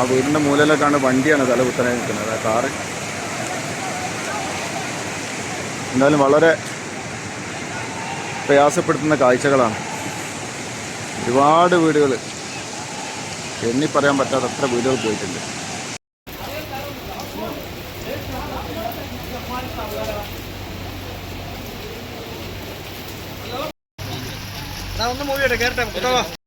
ആ വീടിന്റെ മൂലയിലേക്കാണ് വണ്ടിയാണ് തല കുത്തനെ നിൽക്കുന്നത് കാറ്. എന്തായാലും വളരെ പ്രയാസപ്പെടുത്തുന്ന കാഴ്ചകളാണ്. ഒരുപാട് വീടുകൾ എണ്ണി പറയാൻ പറ്റാത്ത അത്ര വീടുകൾ പോയിട്ടുണ്ട്. ഒന്ന് മൂവി എടുക്കാം കേരട്ടെ